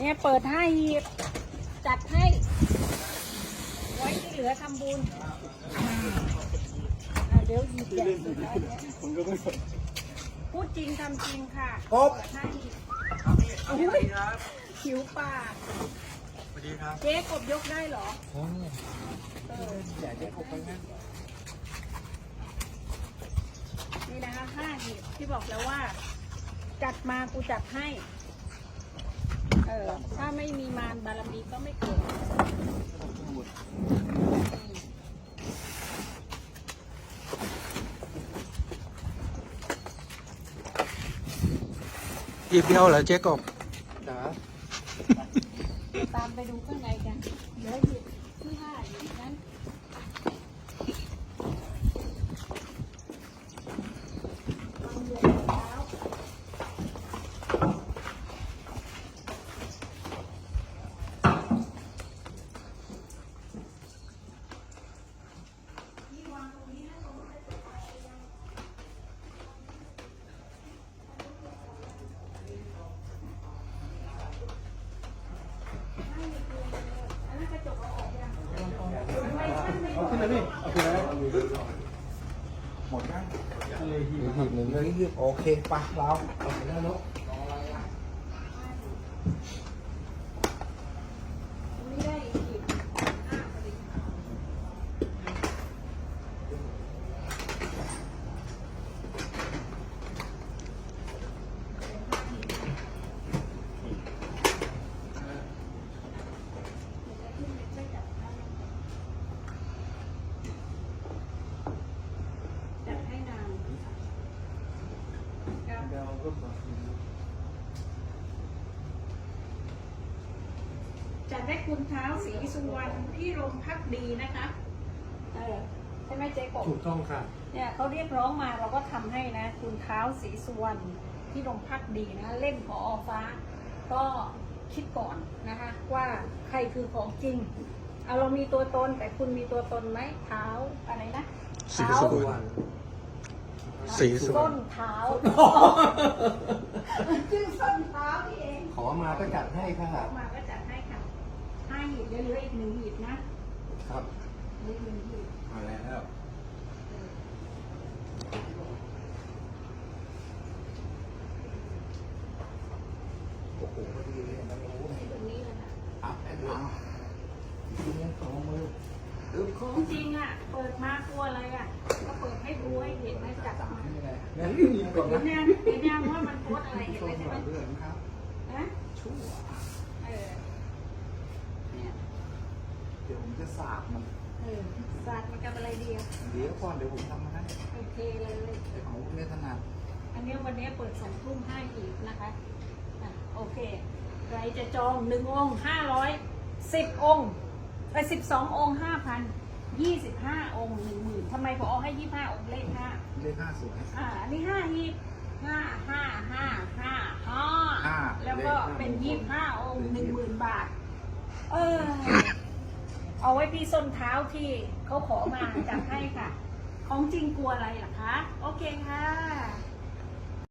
เนี่ยเปิดให้หีบจัดให้ ไว้ที่เหลือทำบุญอะเดี๋ยวหยิบใหญ่สุดแล้วเนี่ยผมก็ต้องสดพูดจริงทำจริงค่ะครบ เปิดให้อุ้ยผิวปากสวัสดีครับเจ๊กบยกได้เหรอโอ้ยเอออยากจะพบไปงั้นนี่นะคะห้าหีบที่บอกแล้วว่า จัดมากูจัดให้ เออ ถ้าไม่มีมารบารมีก็ไม่เกิดหยิบเดียวเหรอเจ๊กบจ๋าตามไปดูข้างในกัน เดี๋ยวหยิบที่ห้าหยิบนั้นวางเหยียบเท้า อันนั้นกระจกเอาออกยังทำไมช่างไม่ เอาขึ้ นเลยนี่เอาขึ้นแล้วหมดยังเลยหีบหีบหนึ่งเลยหีบโอเคปะเราเอาไปแล้วเนาะ ไม่ได้หยิบห้าพอดี จัดให้นาง ครับเดี๋ยวก็มาจัดให้คุณเท้าสีสุวรรณพี่รมพักดีนะคะเออใช่ไหมเจ๊กบถูกต้องค่ะ เนี่ยเขาเรียกร้องมาเราก็ทำให้นะ คุณเท้าสีสุวรรณพี่รมพักดีนะเล่นพอฟ้า ก็คิดก่อนนะคะ ว่าใครคือของจริง เอาเรามีตัวตนแต่คุณมีตัวตนไหมเท้าอะไรนะสีเท้า สุวรรณ สีสุวรส้รณนเท้าชื่อส้นเท้าพี่เองขอมาก็จัดให้ค่ะเอามาก็จัดให้ค่ะห้าหีบเดี๋ยวเหลืออีกหนึ่งหีบนะครับเหลืออีกหนึ่งหีบมาแล้วโอ้โหพอดีเลยนะโอ้โหตรงนี้เลยค่ะอะแอนเอาทีนี้สองมืออึ๊บ ของจริงอะ เปิดมากลัวอะไรอะ ก็เปิดให้ดูให้เห็นไหมจัดมานี่ไงงั้นยิงก่อนเห็นะนยังเห็นยังว่ามันโพสอะไรเห็นช่วไหมงใช่ไหมก่อนเรื่องครับนะชั่วเออเนี่ยเดี๋ยวผมจะสาบมันเออศาสตร์มันกับอะไรดีอะเดี๋ยวก่อนเดี๋ยวผมทำมาให้โอเคเลยไอ้ของพวกนี้ถนัดอันนี้วันนี้เปิดสองทุ่มห้าหีบนะคะอะโอเค ใครจะจองหนึ่งองค์ห้าร้อยสิบองค์ไปสิบสององค์ห้าพัน ยี่สิบห้าองค์หนึ่งหมื่นทำไมพอให้ยี่ห้าองค์เลขห้าเลขห้าสวย อ่าอันนี้ห้าหีบห้าห้าห้าห้าห้าห้าแล้วก็เป็นยี่ห้าองค์หนึ่งหมื่นบาท เออ เอาไว้พี่ส้นเท้าที่เขาขอมาจัดให้ค่ะ ของจริงกลัวอะไรล่ะคะ โอเคค่ะ